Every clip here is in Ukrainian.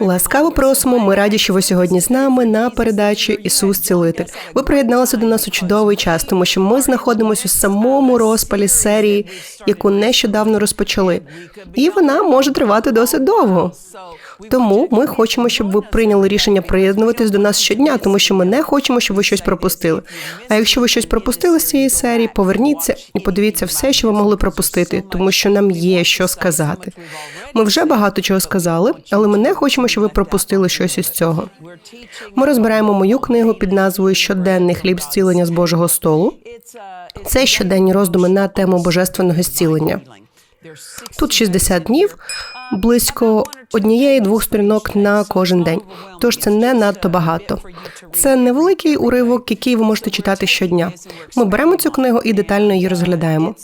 Ласкаво просимо. Ми раді, що ви сьогодні з нами на передачі Ісус Цілитель. Ви приєдналися до нас у чудовий час, тому що ми знаходимося у самому розпалі серії, яку нещодавно розпочали, і вона може тривати досить довго. Тому ми хочемо, щоб ви прийняли рішення приєднуватись до нас щодня, тому що ми не хочемо, щоб ви щось пропустили. А якщо ви щось пропустили з цієї серії, поверніться і подивіться все, що ви могли пропустити, тому що нам є що сказати. Ми вже багато чого сказали, але ми не хочемо, щоб ви пропустили щось із цього. Ми розбираємо мою книгу під назвою Щоденний хліб зцілення з Божого столу. Це щоденні роздуми на тему божественного зцілення. Тут 60 днів, близько однієї-двох сторінок на кожен день. Тож це не надто багато. Це невеликий уривок, який ви можете читати щодня. Ми беремо цю книгу і детально її розглядаємо.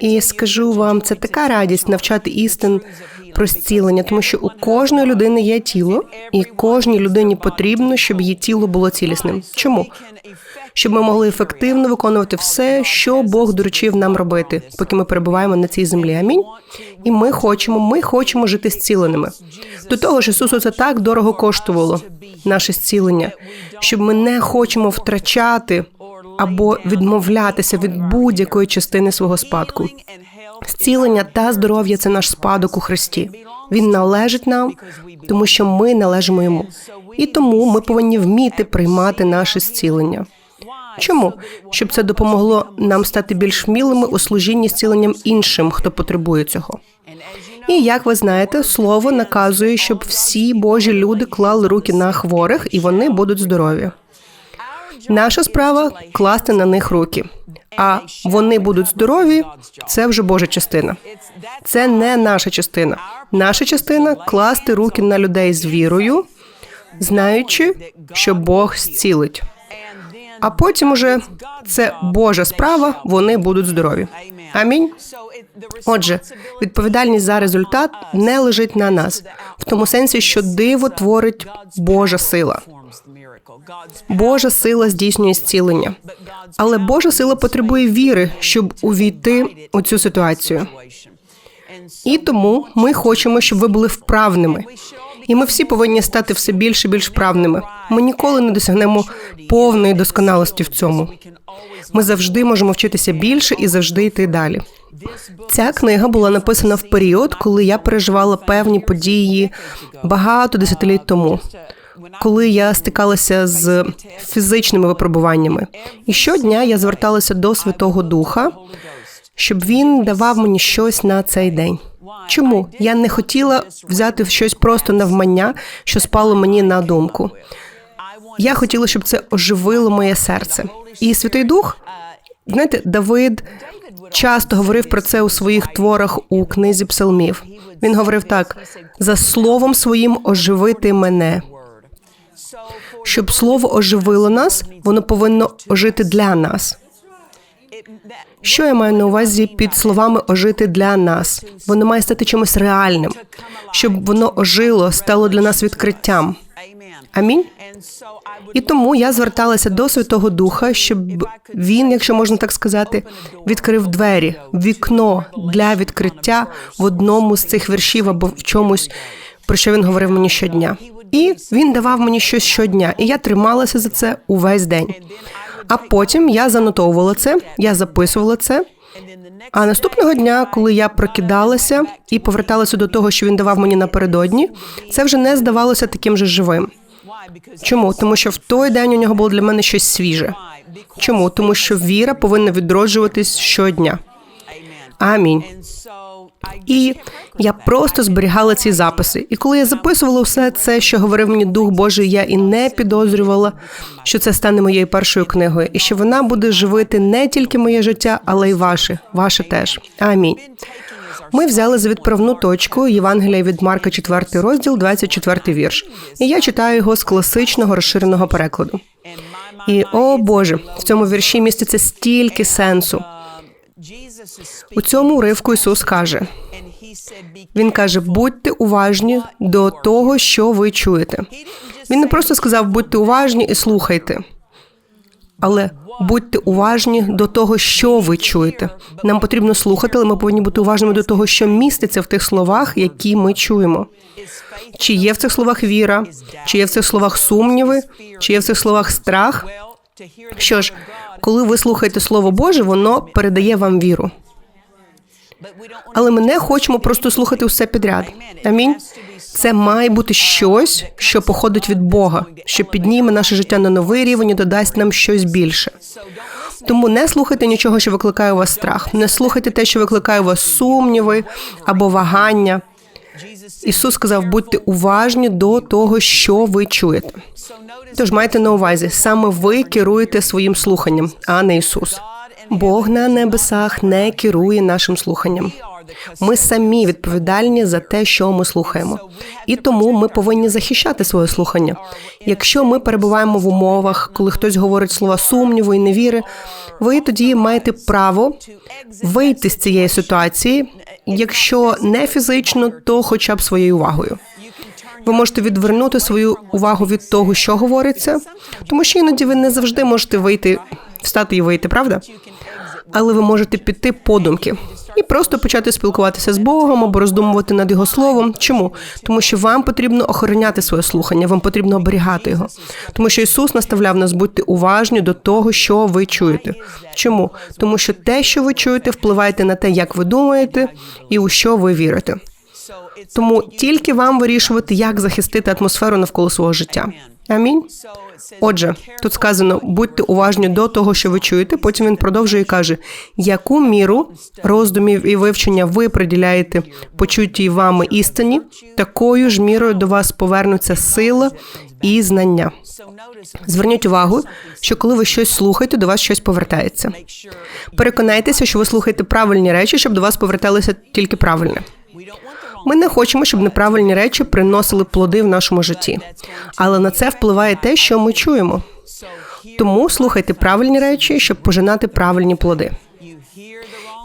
І скажу вам, це така радість навчати істин про зцілення, тому що у кожної людини є тіло, і кожній людині потрібно, щоб її тіло було цілісним. Чому? Щоб ми могли ефективно виконувати все, що Бог доручив нам робити, поки ми перебуваємо на цій землі. Амінь. І ми хочемо, ми хочемо жити зціленими. До того ж, Ісусу це так дорого коштувало наше зцілення, щоб ми не хочемо втрачати або відмовлятися від будь-якої частини свого спадку. Зцілення та здоров'я це наш спадок у Христі. Він належить нам, тому що ми належимо йому. І тому ми повинні вміти приймати наше зцілення. Чому? Щоб це допомогло нам стати більш вмілими у служінні зціленням іншим, хто потребує цього. І як ви знаєте, слово наказує, щоб всі Божі люди клали руки на хворих, і вони будуть здорові. Наша справа класти на них руки. А вони будуть здорові. Це вже Божа частина. Це не наша частина. Наша частина класти руки на людей з вірою, знаючи, що Бог зцілить. А потім уже це Божа справа. Вони будуть здорові. Амінь. Отже, відповідальність за результат не лежить на нас в тому сенсі, що диво творить Божа сила. Божа сила здійснює зцілення, але Божа сила потребує віри, щоб увійти у цю ситуацію. І тому ми хочемо, щоб ви були вправними. І ми всі повинні стати все більше і більш вправними. Ми ніколи не досягнемо повної досконалості в цьому. Ми завжди можемо вчитися більше і завжди йти далі. Ця книга була написана в період, коли я переживала певні події багато десятиліть тому. Коли я стикалася з фізичними випробуваннями, і щодня я зверталася до Святого Духа, щоб він давав мені щось на цей день. Чому я не хотіла взяти щось просто навмання, що спало мені на думку? Я хотіла, щоб це оживило моє серце. І Святий Дух, знаєте, Давид часто говорив про це у своїх творах у книзі псалмів. Він говорив так: за словом своїм оживити мене. Щоб слово оживило нас, воно повинно ожити для нас. Що я маю на увазі під словами ожити для нас? Воно має стати чимось реальним, щоб воно ожило, стало для нас відкриттям. Амінь. І тому я зверталася до Святого Духа, щоб він, якщо можна так сказати, відкрив двері, вікно для відкриття в одному з цих віршів або в чомусь, про що він говорив мені щодня. І він давав мені щось щодня, і я трималася за це увесь день. А потім я занотовувала це, я записувала це. А наступного дня, коли я прокидалася і поверталася до того, що він давав мені напередодні, це вже не здавалося таким же живим. Чому? Тому що в той день у нього було для мене щось свіже. Чому? Тому що віра повинна відроджуватись щодня. Амінь. І я просто зберігала ці записи. І коли я записувала все це, що говорив мені Дух Божий, я і не підозрювала, що це стане моєю першою книгою, і що вона буде живити не тільки моє життя, але й ваше, ваше теж. Амінь. Ми взяли за відправну точку Євангелія від Марка, 4 розділ, 24 вірш. І я читаю його з класичного розширеного перекладу. І о Боже, в цьому вірші міститься стільки сенсу. У цьому уривку Ісус каже: Він каже: будьте уважні до того, що ви чуєте. Він не просто сказав, будьте уважні і слухайте. Але будьте уважні до того, що ви чуєте. Нам потрібно слухати, але ми повинні бути уважними до того, що міститься в тих словах, які ми чуємо. Чи є в цих словах віра, чи є в цих словах сумніви, чи є в цих словах страх? Що ж, коли ви слухаєте Слово Боже, воно передає вам віру. Але ми не хочемо просто слухати все підряд. Амінь. Це має бути щось, що походить від Бога, що підніме наше життя на новий рівень і додасть нам щось більше. Тому не слухайте нічого, що викликає у вас страх. Не слухайте те, що викликає у вас сумніви або вагання. Ісус сказав, будьте уважні до того, що ви чуєте. Тож майте на увазі, саме ви керуєте своїм слуханням, а не Ісус. Бог на небесах не керує нашим слуханням. Ми самі відповідальні за те, що ми слухаємо, і тому ми повинні захищати своє слухання. Якщо ми перебуваємо в умовах, коли хтось говорить слова сумніву і невіри, ви тоді маєте право вийти з цієї ситуації, якщо не фізично, то хоча б своєю увагою. Ви можете відвернути свою увагу від того, що говориться, тому що іноді ви не завжди можете вийти, встати і вийти, правда? Але ви можете піти подумки і просто почати спілкуватися з Богом або роздумувати над його словом. Чому? Тому що вам потрібно охороняти своє слухання, вам потрібно оберігати його. Тому що Ісус наставляв нас бути уважні до того, що ви чуєте. Чому? Тому що те, що ви чуєте, впливає на те, як ви думаєте, і у що ви вірите. Тому тільки вам вирішувати, як захистити атмосферу навколо свого життя. Амінь. Отже, тут сказано: будьте уважні до того, що ви чуєте. Потім він продовжує і каже, яку міру роздумів і вивчення ви приділяєте почутій вами істині, такою ж мірою до вас повернуться сила і знання. Зверніть увагу, що коли ви щось слухаєте, до вас щось повертається. Переконайтеся, що ви слухаєте правильні речі, щоб до вас поверталося тільки правильне. Ми не хочемо, щоб неправильні речі приносили плоди в нашому житті, але на це впливає те, що ми чуємо. Тому слухайте правильні речі, щоб пожинати правильні плоди.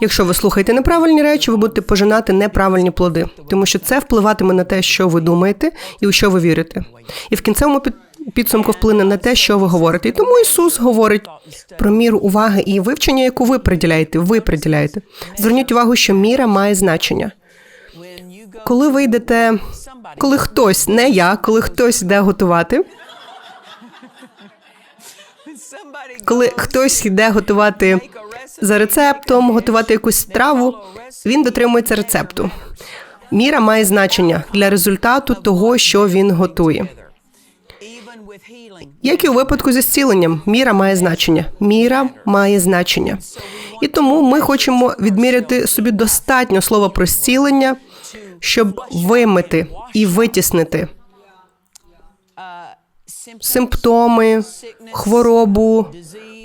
Якщо ви слухаєте неправильні речі, ви будете пожинати неправильні плоди, тому що це впливатиме на те, що ви думаєте і у що ви вірите. І в кінцевому підсумку вплине на те, що ви говорите. І тому Ісус говорить про міру уваги і вивчення, яку ви приділяєте. Ви приділяєте. Зверніть увагу, що міра має значення. Коли ви йдете, коли хтось, не я, коли хтось йде готувати. Коли хтось йде готувати за рецептом, готувати якусь страву, він дотримується рецепту. Міра має значення для результату того, що він готує. Як і у випадку зі зціленням, міра має значення. Міра має значення. І тому ми хочемо відміряти собі достатньо слова про зцілення, щоб вимити і витіснити симптоми, хворобу,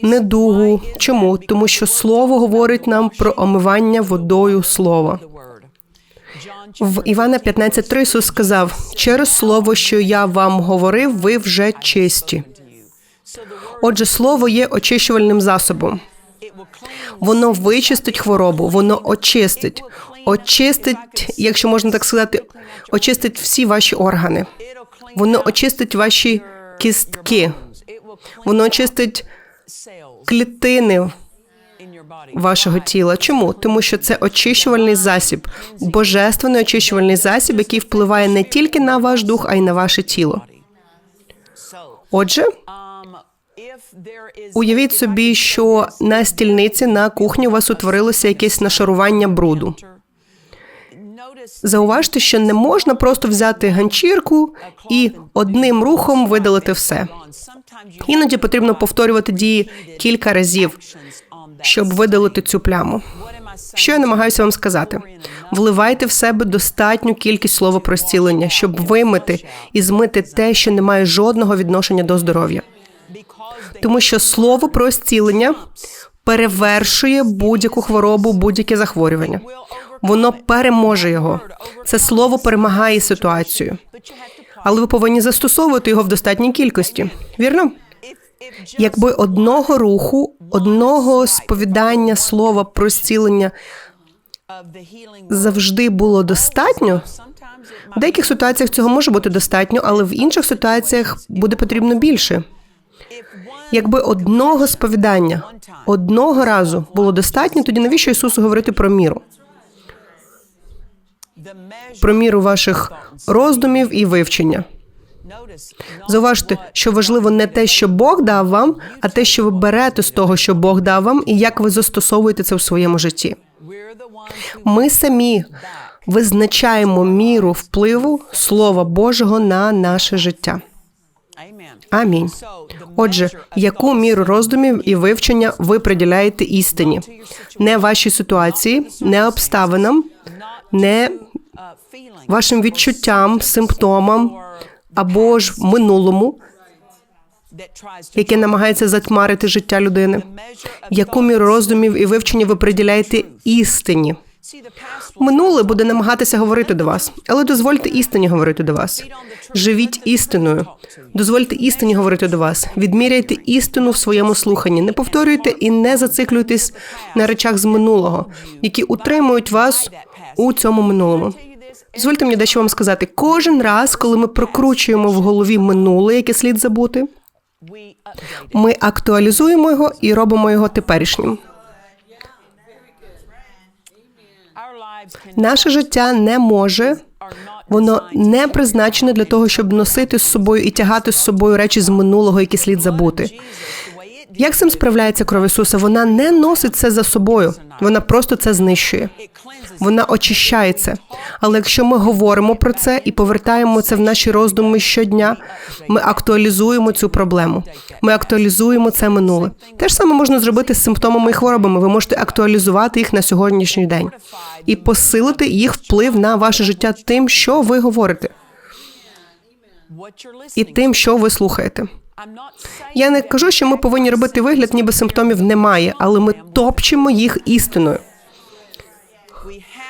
недугу. Чому? Тому що слово говорить нам про омивання водою слова. В Івана 15.3 Ісус сказав: через слово, що я вам говорив, ви вже чисті. Отже, слово є очищувальним засобом. Воно вичистить хворобу, воно очистить, очистить, якщо можна так сказати, очистить всі ваші органи. Воно очистить ваші кістки, воно очистить клітини вашого тіла. Чому? Тому що це очищувальний засіб, божественний очищувальний засіб, який впливає не тільки на ваш дух, а й на ваше тіло. Отже, уявіть собі, що на стільниці на кухні у вас утворилося якесь нашарування бруду. Зауважте, що не можна просто взяти ганчірку і одним рухом видалити все. Іноді потрібно повторювати дії кілька разів, щоб видалити цю пляму. Що я намагаюся вам сказати? Вливайте в себе достатню кількість слова про зцілення, щоб вимити і змити те, що не має жодного відношення до здоров'я. Тому що слово про зцілення перевершує будь-яку хворобу, будь-яке захворювання. Воно переможе його. Це слово перемагає ситуацію, але ви повинні застосовувати його в достатній кількості. Вірно? Якби одного руху, одного сповідання слова про зцілення завжди було достатньо. В деяких ситуаціях цього може бути достатньо, але в інших ситуаціях буде потрібно більше. Якби одного сповідання одного разу було достатньо, тоді навіщо Ісусу говорити про міру? Про міру ваших роздумів і вивчення. Зауважте, що важливо не те, що Бог дав вам, а те, що ви берете з того, що Бог дав вам, і як ви застосовуєте це в своєму житті. Ми самі визначаємо міру впливу Слова Божого на наше життя. Амінь. Отже, яку міру роздумів і вивчення ви приділяєте істині? Не вашій ситуації, не обставинам, не вашим відчуттям, симптомам або ж минулому, яке намагається затьмарити життя людини. Яку міру роздумів і вивчення ви приділяєте істині? Минуле буде намагатися говорити до вас, але дозвольте істині говорити до вас. Живіть істиною. Дозвольте істині говорити до вас. Відміряйте істину в своєму слуханні. Не повторюйте і не зациклюйтесь на речах з минулого, які утримують вас у цьому минулому. Дозвольте мені дещо вам сказати. Кожен раз, коли ми прокручуємо в голові минуле, яке слід забути, ми актуалізуємо його і робимо його теперішнім. Наше життя не може, воно не призначене для того, щоб носити з собою і тягати з собою речі з минулого, які слід забути. Як з цим справляється кров Ісуса? Вона не носить це за собою, вона просто це знищує. Вона очищає це. Але якщо ми говоримо про це і повертаємо це в наші роздуми щодня, ми актуалізуємо цю проблему. Ми актуалізуємо це минуле. Те ж саме можна зробити з симптомами і хворобами. Ви можете актуалізувати їх на сьогоднішній день і посилити їх вплив на ваше життя тим, що ви говорите, і тим, що ви слухаєте. Я не кажу, що ми повинні робити вигляд, ніби симптомів немає, але ми топчемо їх істиною.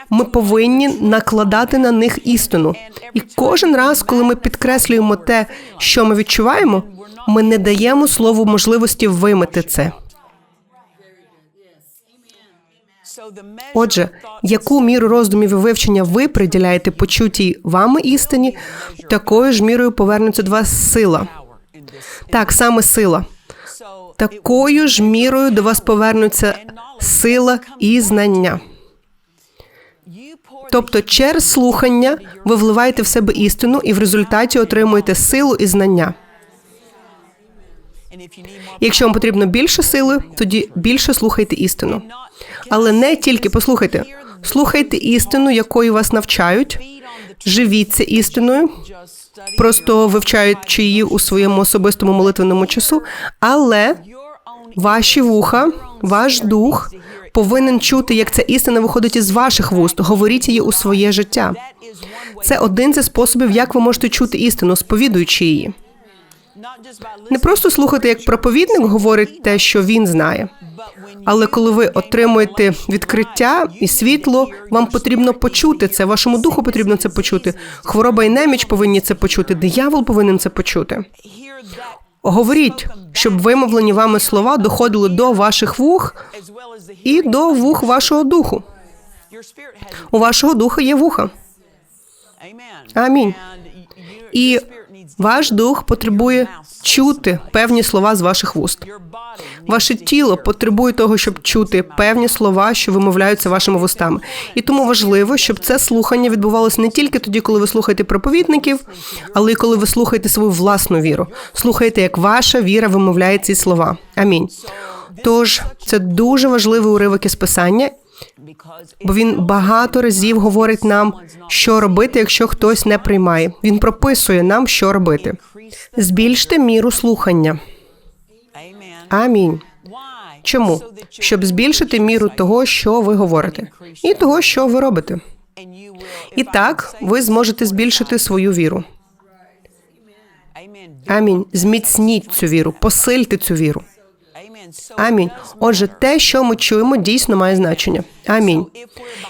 Ми повинні накладати на них істину. І кожен раз, коли ми підкреслюємо те, що ми відчуваємо, ми не даємо слову можливості вимити це. Отже, яку міру роздумів і вивчення ви приділяєте почутій вами істині, такою ж мірою повернеться до вас сила. Так, саме сила. Такою ж мірою до вас повернуться сила і знання. Тобто, через слухання ви вливаєте в себе істину і в результаті отримуєте силу і знання. Якщо вам потрібно більше сили, тоді більше слухайте істину. Але не тільки послухайте, слухайте істину, якою вас навчають, живіться істиною, просто вивчаючи її у своєму особистому молитвеному часу, але ваші вуха, ваш дух повинен чути, як ця істина виходить із ваших вуст. Говоріть її у своє життя. Це один зі способів, як ви можете чути істину, сповідуючи її. Не просто слухати, як проповідник говорить те, що він знає. Але коли ви отримуєте відкриття і світло, вам потрібно почути це. Вашому духу потрібно це почути. Хвороба і неміч повинні це почути. Диявол повинен це почути. Говоріть, щоб вимовлені вами слова доходили до ваших вух і до вух вашого духу. У вашого духа є вуха. Амінь. І ваш дух потребує чути певні слова з ваших вуст. Ваше тіло потребує того, щоб чути певні слова, що вимовляються вашими вустами. І тому важливо, щоб це слухання відбувалося не тільки тоді, коли ви слухаєте проповідників, але й коли ви слухаєте свою власну віру. Слухайте, як ваша віра вимовляє ці слова. Амінь. Тож це дуже важливий уривок із писання, бо він багато разів говорить нам, що робити, якщо хтось не приймає. Він прописує нам, що робити. Збільште міру слухання. Амінь. Чому? Щоб збільшити міру того, що ви говорите, і того, що ви робите. І так ви зможете збільшити свою віру. Амінь. Зміцніть цю віру, посильте цю віру. Амінь. Отже, те, що ми чуємо, дійсно має значення. Амінь.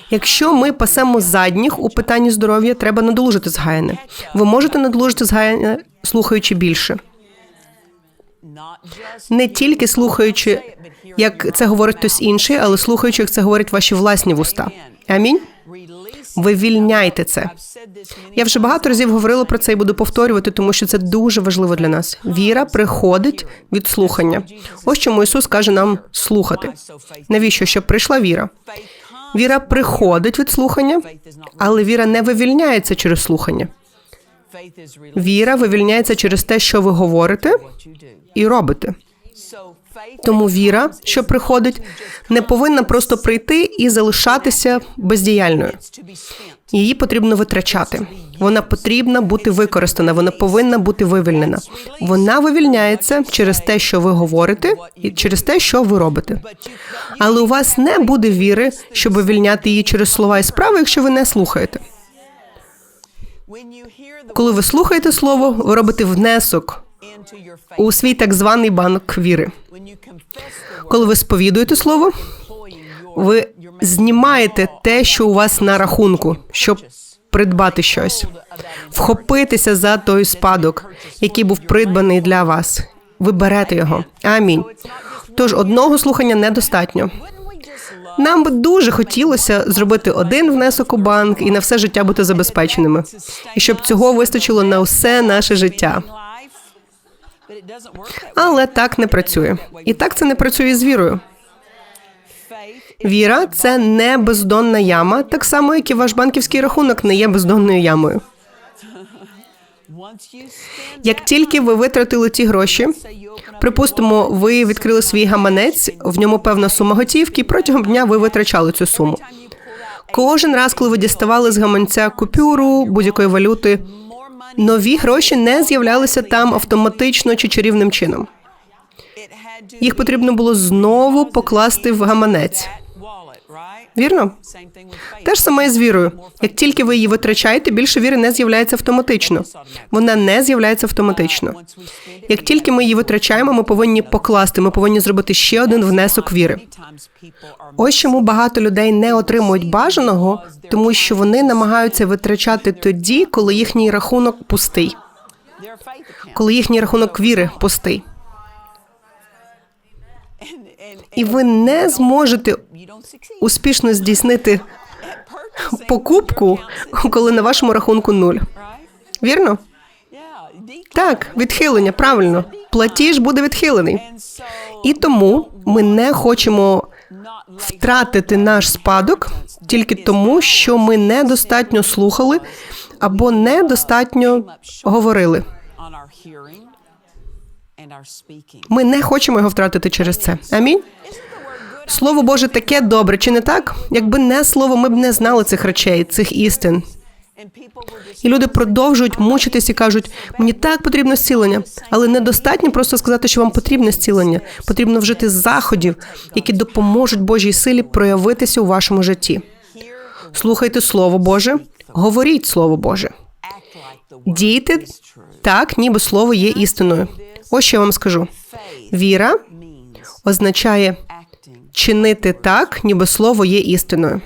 Якщо ми пасемо задніх у питанні здоров'я, треба надолужити згаяне. Ви можете надолужити згаяне, слухаючи більше. Не тільки слухаючи, як це говорить хтось інший, але слухаючи, як це говорять ваші власні вуста. Амінь. Вивільняйте це. Я вже багато разів говорила про це і буду повторювати, тому що це дуже важливо для нас. Віра приходить від слухання. Ось чому Ісус каже нам слухати. Навіщо? Щоб прийшла віра. Віра приходить від слухання, але віра не вивільняється через слухання. Віра вивільняється через те, що ви говорите і робите. Тому віра, що приходить, не повинна просто прийти і залишатися бездіяльною. Її потрібно витрачати. Вона потрібна бути використана, вона повинна бути вивільнена. Вона вивільняється через те, що ви говорите, і через те, що ви робите. Але у вас не буде віри, щоб вивільняти її через слова і справи, якщо ви не слухаєте. Коли ви слухаєте слово, ви робите внесок у свій так званий банк віри. Коли ви сповідуєте слово, ви знімаєте те, що у вас на рахунку, щоб придбати щось, вхопитися за той спадок, який був придбаний для вас. Ви берете його. Амінь. Тож одного слухання недостатньо. Нам би дуже хотілося зробити один внесок у банк і на все життя бути забезпеченими, і щоб цього вистачило на все наше життя. Але так не працює. І так це не працює з вірою. Віра це не бездонна яма, так само, як і ваш банківський рахунок не є бездонною ямою. Як тільки ви витратили ті гроші, припустимо, ви відкрили свій гаманець, в ньому певна сума готівки, і протягом дня ви витрачали цю суму. Кожен раз, коли ви діставали з гаманця купюру будь-якої валюти, нові гроші не з'являлися там автоматично чи чарівним чином. Їх потрібно було знову покласти в гаманець. Вірно? Те ж саме і з вірою. Як тільки ви її витрачаєте, більше віри не з'являється автоматично. Вона не з'являється автоматично. Як тільки ми її витрачаємо, ми повинні покласти, ми повинні зробити ще один внесок віри. Ось чому багато людей не отримують бажаного, тому що вони намагаються витрачати тоді, коли їхній рахунок пустий, коли їхній рахунок віри пустий. І ви не зможете успішно здійснити покупку, коли на вашому рахунку нуль. Вірно? Так, відхилення, правильно. Платіж буде відхилений. І тому ми не хочемо втратити наш спадок тільки тому, що ми недостатньо слухали або недостатньо говорили. Ми не хочемо його втратити через це. Амінь. Слово Боже таке добре, чи не так? Якби не слово, ми б не знали цих речей, цих істин. І люди продовжують мучитись і кажуть, мені так потрібно зцілення, але недостатньо просто сказати, що вам потрібне зцілення. Потрібно вжити заходів, які допоможуть Божій силі проявитися у вашому житті. Слухайте Слово Боже, говоріть Слово Боже. Дійте так, ніби слово є істиною. Ось що я вам скажу: віра означає чинити так, ніби слово є істиною.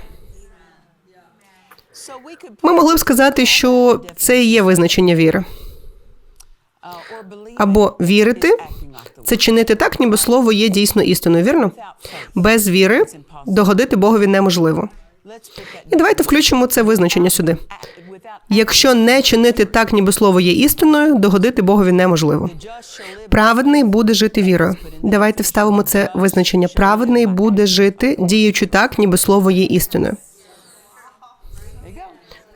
Ми могли б сказати, що це і є визначення віри. Або вірити це чинити так, ніби слово є дійсно істиною. Вірно? Без віри догодити Богові неможливо. І давайте включимо це визначення сюди. Якщо не чинити так, ніби слово є істиною, догодити Богові неможливо. Праведний буде жити вірою. Давайте вставимо це визначення. Праведний буде жити, діючи так, ніби слово є істиною.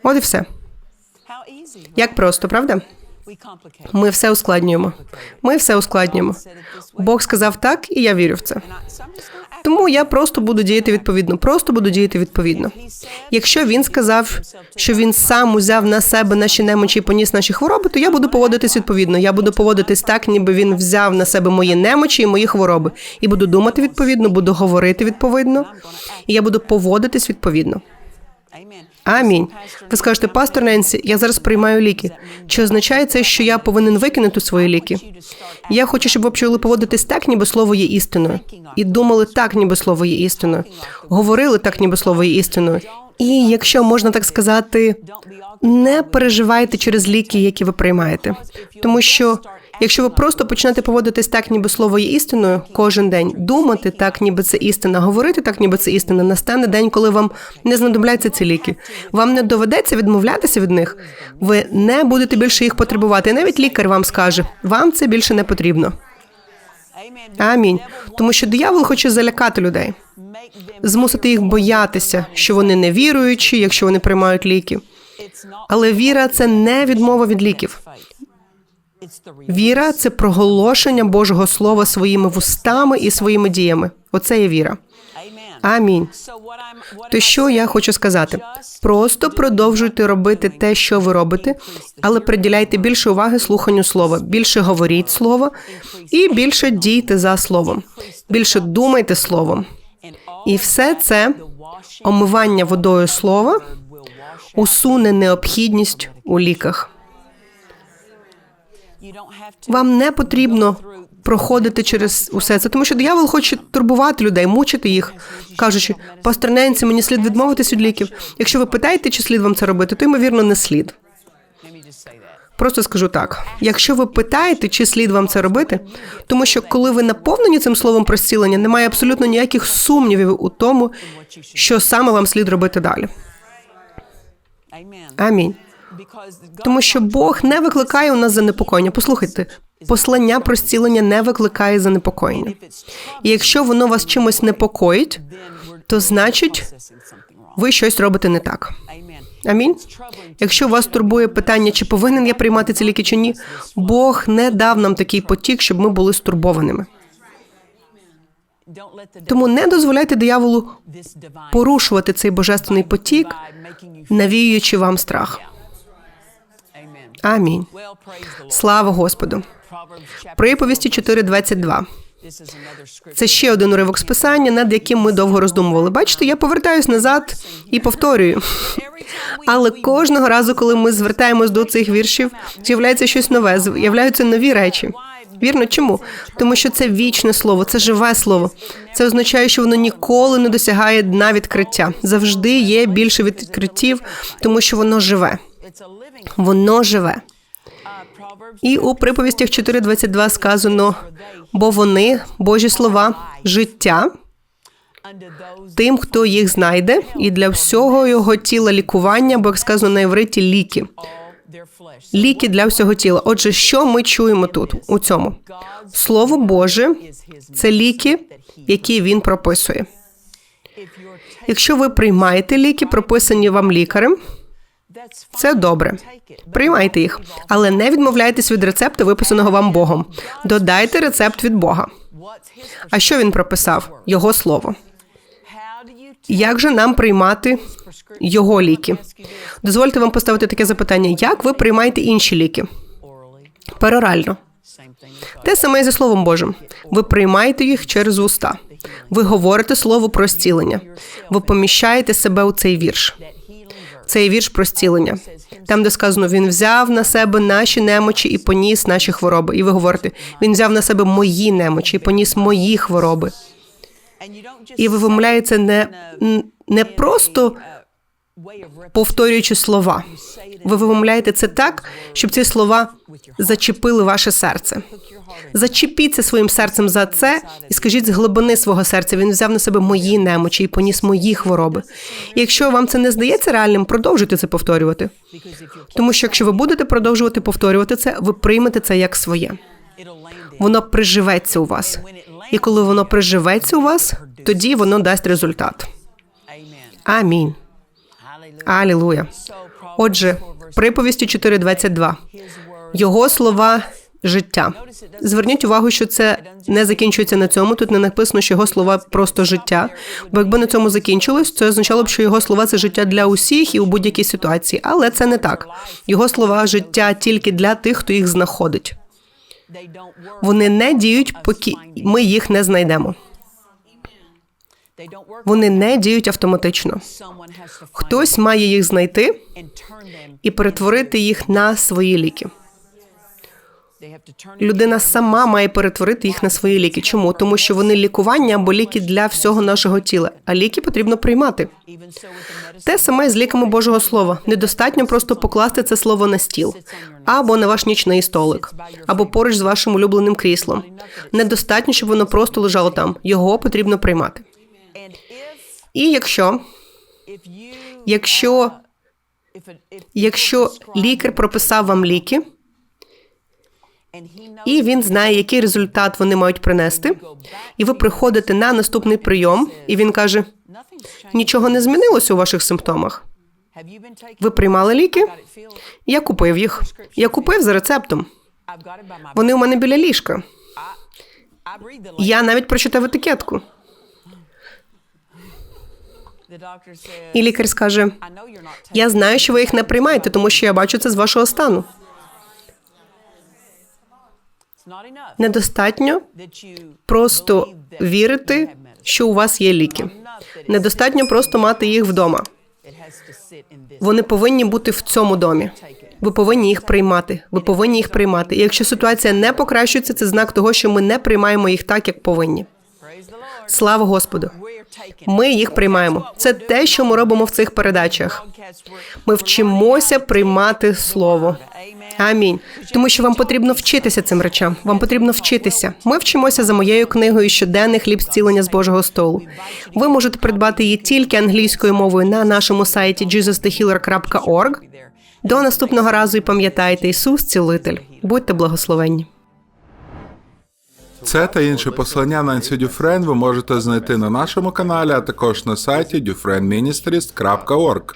От і все. Як просто, правда? Ми все ускладнюємо. Ми все ускладнюємо. Бог сказав так, і я вірю в це. Тому я просто буду діяти відповідно. Просто буду діяти відповідно. Якщо він сказав, що він сам узяв на себе наші немочі і поніс наші хвороби, то я буду поводитись відповідно. Я буду поводитись так, ніби він взяв на себе мої немочі і мої хвороби. І буду думати відповідно, буду говорити відповідно, і я буду поводитись відповідно. Амінь. Ви скажете, пастор Ненсі, я зараз приймаю ліки. Чи означає це, що я повинен викинути свої ліки? Я хочу, щоб ви почали поводитись так, ніби слово є істиною, і думали так, ніби слово є істиною, говорили так, ніби слово є істиною. І якщо можна так сказати, не переживайте через ліки, які ви приймаєте, тому що Якщо ви просто почнете поводитись так, ніби слово є істиною кожен день, думати так, ніби це істина, говорити так, ніби це істина, настане день, коли вам не знадобляться ці ліки. Вам не доведеться відмовлятися від них. Ви не будете більше їх потребувати. І навіть лікар вам скаже, вам це більше не потрібно. Амінь. Тому що диявол хоче залякати людей, змусити їх боятися, що вони не віруючі, якщо вони приймають ліки. Але віра це не відмова від ліків. Віра це проголошення Божого Слова своїми вустами і своїми діями. Оце є віра. Амінь. То що я хочу сказати? Просто продовжуйте робити те, що ви робите, але приділяйте більше уваги слуханню слова, більше говоріть слово і більше дійте за словом, більше думайте словом. І все це омивання водою слова усуне необхідність у ліках. Вам не потрібно проходити через усе це, тому що диявол хоче турбувати людей, мучити їх, кажучи, пастерненці, мені слід відмовитись від ліків. Якщо ви питаєте, чи слід вам це робити, то ймовірно не слід. Просто скажу так: якщо ви питаєте, чи слід вам це робити, тому що коли ви наповнені цим словом про зцілення, немає абсолютно ніяких сумнівів у тому, що саме вам слід робити далі. Амінь. Тому що Бог не викликає у нас занепокоєння. Послухайте, послання про зцілення не викликає занепокоєння. І якщо воно вас чимось непокоїть, то значить ви щось робите не так. Амінь. Якщо вас турбує питання, чи повинен я приймати ці ліки чи ні, Бог не дав нам такий потік, щоб ми були стурбованими. Тому не дозволяйте дияволу порушувати цей божественний потік, навіюючи вам страх. Амінь. Слава Господу. Приповісті 4.22. Це ще один уривок з писання, над яким ми довго роздумували. Бачите, я повертаюсь назад і повторюю. Але кожного разу, коли ми звертаємось до цих віршів, з'являється щось нове, з'являються нові речі. Вірно, чому? Тому що це вічне слово, це живе слово. Це означає, що воно ніколи не досягає дна відкриття. Завжди є більше відкриттів, тому що воно живе. Воно живе. І у приповістях 4.22 сказано: бо вони, Божі слова, життя тим, хто їх знайде, і для всього його тіла лікування, бо як сказано на євриті, ліки. Ліки для всього тіла. Отже, що ми чуємо тут у цьому? Слово Боже це ліки, які він прописує. Якщо ви приймаєте ліки, прописані вам лікарем, це добре. Приймайте їх, але не відмовляйтесь від рецепту, виписаного вам Богом. Додайте рецепт від Бога. А що він прописав? Його слово. Як же нам приймати його ліки? Дозвольте вам поставити таке запитання: як ви приймаєте інші ліки? Перорально. Те саме і зі Словом Божим. Ви приймаєте їх через уста. Ви говорите слово про зцілення. Ви поміщаєте себе у цей вірш. Цей вірш про зцілення. Там, де сказано, він взяв на себе наші немочі і поніс наші хвороби. І ви говорите, він взяв на себе мої немочі і поніс мої хвороби. І ви вимовляєте не, не просто повторюючи слова. Ви вимовляєте це так, щоб ці слова зачепили ваше серце. Зачепіться своїм серцем за це і скажіть з глибини свого серця. Він взяв на себе мої немочі і поніс мої хвороби. І якщо вам це не здається реальним, продовжуйте це повторювати. Тому що якщо ви будете продовжувати повторювати це, ви приймете це як своє. Воно приживеться у вас. І коли воно приживеться у вас, тоді воно дасть результат. Амінь. Алілуя. Отже, приповісті 4.22. Його слова життя. Зверніть увагу, що це не закінчується на цьому. Тут не написано, що його слова просто життя. Бо якби на цьому закінчилось, це означало б, що його слова це життя для усіх і у будь-якій ситуації. Але це не так. Його слова життя тільки для тих, хто їх знаходить. Вони не діють, поки ми їх не знайдемо. Вони не діють автоматично. Хтось має їх знайти і перетворити їх на свої ліки. Людина сама має перетворити їх на свої ліки. Чому? Тому що вони лікування або ліки для всього нашого тіла, а ліки потрібно приймати. Те саме з ліками Божого Слова. Недостатньо просто покласти це слово на стіл або на ваш нічний столик, або поруч з вашим улюбленим кріслом. Недостатньо, щоб воно просто лежало там. Його потрібно приймати. І якщо, якщо, якщо лікар прописав вам ліки, і він знає, який результат вони мають принести, і ви приходите на наступний прийом, і він каже: нічого не змінилося у ваших симптомах. Ви приймали ліки? Я купив їх. Я купив за рецептом. Вони у мене біля ліжка. Я навіть прочитав етикетку. І лікар скаже: Я знаю, що ви їх не приймаєте, тому що я бачу це з вашого стану. Недостатньо просто вірити, що у вас є ліки. Недостатньо просто мати їх вдома. Вони повинні бути в цьому домі. Ви повинні їх приймати. Ви повинні їх приймати. І якщо ситуація не покращується, це знак того, що ми не приймаємо їх так, як повинні. Слава Господу! Ми їх приймаємо. Це те, що ми робимо в цих передачах. Ми вчимося приймати слово. Амінь. Тому що вам потрібно вчитися цим речам. Вам потрібно вчитися. Ми вчимося за моєю книгою щоденний хліб зцілення з Божого столу. Ви можете придбати її тільки англійською мовою на нашому сайті jesusthehealer.org. До наступного разу і пам'ятайте, Ісус цілитель. Будьте благословенні. Це та інше послання Нансі Дюфрен ви можете знайти на нашому каналі, а також на сайті dufrenministries.org.